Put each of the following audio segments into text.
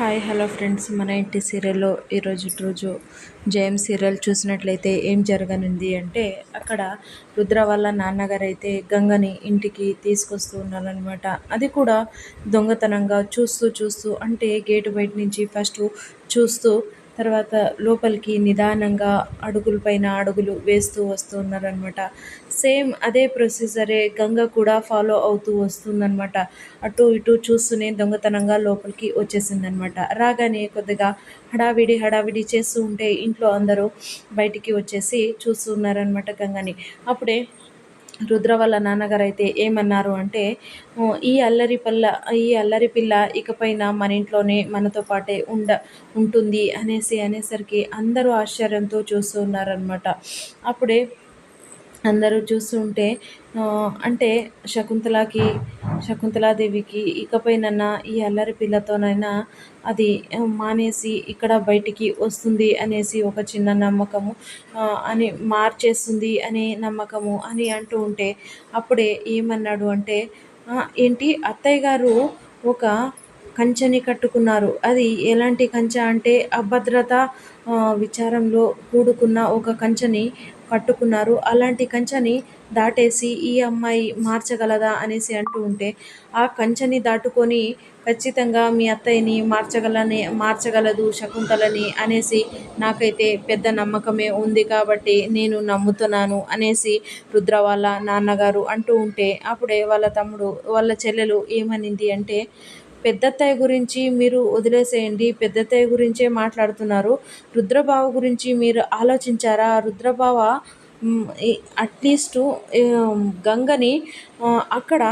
Hi hello friends. మన ఇంటి సీరియల్లో ఈరోజు రోజు జయం సీరియల్ చూసినట్లయితే ఏం జరగనుంది అంటే అక్కడ రుద్ర వాళ్ళ నాన్నగారు అయితే గంగని ఇంటికి తీసుకొస్తూ ఉన్నారనమాట అది కూడా దొంగతనంగా చూస్తూ చూస్తూ అంటే గేటు బయట నుంచి ఫస్ట్ చూస్తూ తర్వాత లోపలికి నిదానంగా అడుగుల పైన అడుగులు వేస్తూ వస్తున్నారనమాట సేమ్ అదే ప్రొసీజరే గంగ కూడా ఫాలో అవుతూ వస్తుందనమాట అటు ఇటు చూస్తూనే దొంగతనంగా లోపలికి వచ్చేసిందనమాట రాగానే కొద్దిగా హడావిడి హడావిడి చేస్తూ ఉంటే ఇంట్లో అందరూ బయటికి వచ్చేసి చూస్తున్నారనమాట గంగని. అప్పుడే రుద్ర వాళ్ళ నాన్నగారు అయితే ఏమన్నారు అంటే ఈ అల్లరి పల్ల ఈ అల్లరి పిల్ల ఇకపైన మన ఇంట్లోనే మనతో పాటే ఉండ ఉంటుంది అనేసి అనేసరికి అందరూ ఆశ్చర్యంతో చూస్తూ ఉన్నారనమాట అప్పుడే అందరూ చూస్తుంటే అంటే శకుంతలకి శకుంతలాదేవికి ఇకపైనన్నా ఈ అల్లరి పిల్లతోనైనా అది మానేసి ఇక్కడ బయటికి వస్తుంది అనేసి ఒక చిన్న నమ్మకము అని మార్చేస్తుంది అనే నమ్మకము అని అంటూ ఉంటే అప్పుడే ఏమన్నాడు అంటే ఏంటి? అత్తయ్య గారు ఒక కంచెని కట్టుకున్నారు. అది ఎలాంటి కంచె అంటే అభద్రత విచారంలో కూడుకున్న ఒక కంచెని పట్టుకున్నారు. అలాంటి కంచెని దాటేసి ఈ అమ్మాయి మార్చగలదా అనేసి అంటూ ఉంటే ఆ కంచెని దాటుకొని ఖచ్చితంగా మీ అత్తయ్యని మార్చగలని మార్చగలదు శకుంతలని అనేసి నాకైతే పెద్ద నమ్మకమే ఉంది కాబట్టి నేను నమ్ముతున్నాను అనేసి రుద్ర వాళ్ళ నాన్నగారు అంటూ ఉంటే అప్పుడే వాళ్ళ తమ్ముడు వాళ్ళ చెల్లెలు ఏమనింది అంటే పెద్దత్తయ్య గురించి మీరు వదిలేసేయండి. పెద్దత్తయ్య గురించే మాట్లాడుతున్నారు. రుద్రబావ గురించి మీరు ఆలోచించారా? రుద్రబావ అట్లీస్టు గంగని అక్కడ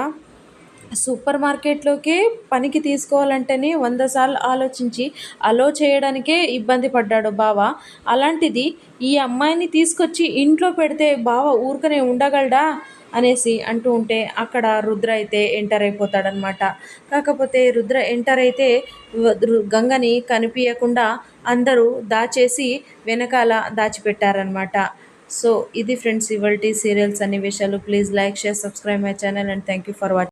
సూపర్ మార్కెట్లోకి పనికి తీసుకోవాలంటేనే వంద సార్లు ఆలోచించి అలో చేయడానికే ఇబ్బంది పడ్డాడు బావ. అలాంటిది ఈ అమ్మాయిని తీసుకొచ్చి ఇంట్లో పెడితే బావ ఊరికనే ఉండగలడా? అనేసి అంటూ ఉంటే అక్కడ రుద్ర అయితే ఎంటర్ అయిపోతాడనమాట కాకపోతే రుద్ర ఎంటర్ అయితే గంగని కనిపించకుండా అందరూ దాచేసి వెనకాల దాచిపెట్టారనమాట సో ఇది ఫ్రెండ్స్ ఇవాళ సీరియల్స్ అన్ని విషయాలు please like share subscribe my channel and thank you for watching